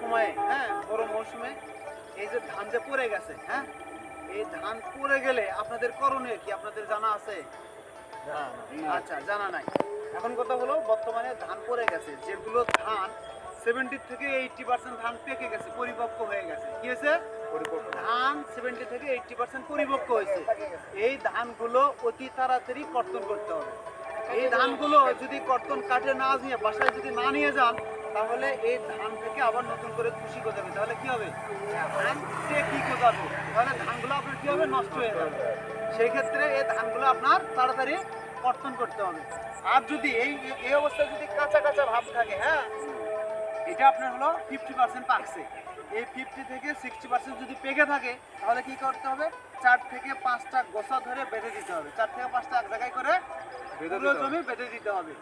সময়ে হ্যাঁ বড় মৌসুমে এই যে ধান যে পড়ে গেছে হ্যাঁ এই ধান পড়ে গেলে আপনাদের করণীয় কি? আপনাদের জানা আছে? আচ্ছা জানা নাই। এখন কথা হলো বর্তমানে ধান পড়ে গেছে যেগুলো ধান সেভেন্টি থেকে এইটটি পার্সেন্ট ধান পেকে গেছে পরিপক্ক হয়ে গেছে। কি হয়েছে? ধান সেভেন্টি থেকে এইটটি পার্সেন্ট পরিপক্ক হয়েছে। এই ধানগুলো অতি তাড়াতাড়ি কর্তন করতে হবে। এই ধানগুলো যদি কর্তন কাটে না নিয়ে বাসায় যদি না নিয়ে যান তাহলে এই ধান থেকে আবার নতুন করে খুশি যাবে তাহলে কি হবে? ধান কি কোথাবে তাহলে ধানগুলো আপনার কি হবে? নষ্ট হয়ে যাবে। সেই ক্ষেত্রে এই ধানগুলো আপনার তাড়াতাড়ি কর্তন করতে হবে। আর যদি এই এই অবস্থায় যদি কাঁচা কাঁচা ভাব থাকে হ্যাঁ? এটা আপনার হলো ফিফটি পার্সেন্ট পাকছে। এই ফিফটি থেকে সিক্সটি পার্সেন্ট যদি পেকে থাকে, তাহলে কি করতে হবে? চার থেকে পাঁচটা গোসা ধরে বেঁধে দিতে হবে। চার থেকে পাঁচটা এক জায়গায় করে পুরো জমি বেঁধে দিতে হবে।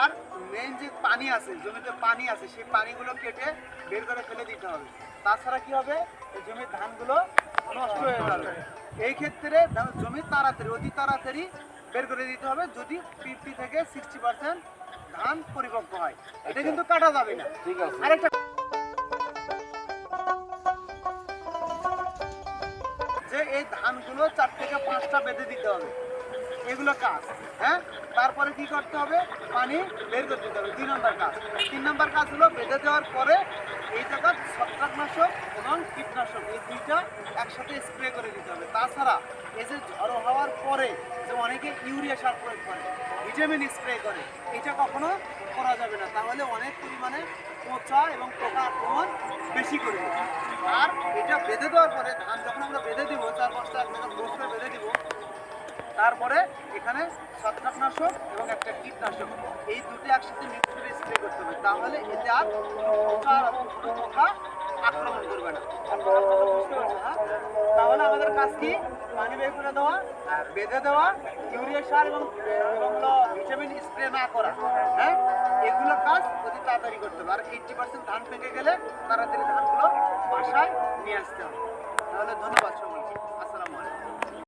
আর মেইন যে পানি আছে জমিতে পানি আছে সেই পানিগুলো কেটে বের করে ফেলে দিতে হবে। তাছাড়া কি হবে? এই জমির ধানগুলো নষ্ট হয়ে যাবে। এই ক্ষেত্রে জমি তাড়াতাড়ি অতি তাড়াতাড়ি বের করে দিতে হবে যদি ফিফটি থেকে সিক্সটি পার্সেন্ট ধান পরিপক্ক হয়। এটা কিন্তু কাটা যাবে না। ঠিক আছে। আরেকটা যে এই ধানগুলো চার থেকে পাঁচটা বেঁধে দিতে হবে। এগুলো কাজ হ্যাঁ? তারপরে কি করতে হবে? পানি বের করে দিতে হবে। দুই নম্বর কাজ। তিন নম্বর কাজ হলো বেঁধে দেওয়ার পরে এই জায়গা ছত্রাকনাশক এবং কীটনাশক, এই দুইটা একসাথে স্প্রে করে দিতে হবে। তাছাড়া এই যে ঝড়ো হওয়ার পরে যে অনেকে ইউরিয়া সার প্রয়োগ করে, ভিটামিন স্প্রে করে, এটা কখনো করা যাবে না। তাহলে অনেক পরিমাণে পচা এবং পোকা আক্রমণ বেশি করবে আর এটা বেঁধে দেওয়ার পরে ধান যখন আমরা বেঁধে দিব, চার পাঁচটা এক জায়গায় বেঁধে দিব তারপরে এখানে ছত্রাকনাশক এবং একটা কীটনাশক, এই দুটো একসাথে মিক্স করে স্প্রে করতে হবে। তাহলে এতে আর পোকা কোনো পোকা আক্রমণ করবে না। হ্যাঁ? তাহলে আমাদের কাজ কি? পানি বের করে দেওয়া, বেঁধে দেওয়া, ইউরিয়া সার এবং ভিটামিন স্প্রে না করা হ্যাঁ? এগুলো কাজ অতি তাড়াতাড়ি করতে হবে। আর এইটটি পার্সেন্ট ধান পেকে গেলে তাড়াতাড়ি ধানগুলো বাসায় নিয়ে আসতে হবে। তাহলে ধন্যবাদ সবাইকে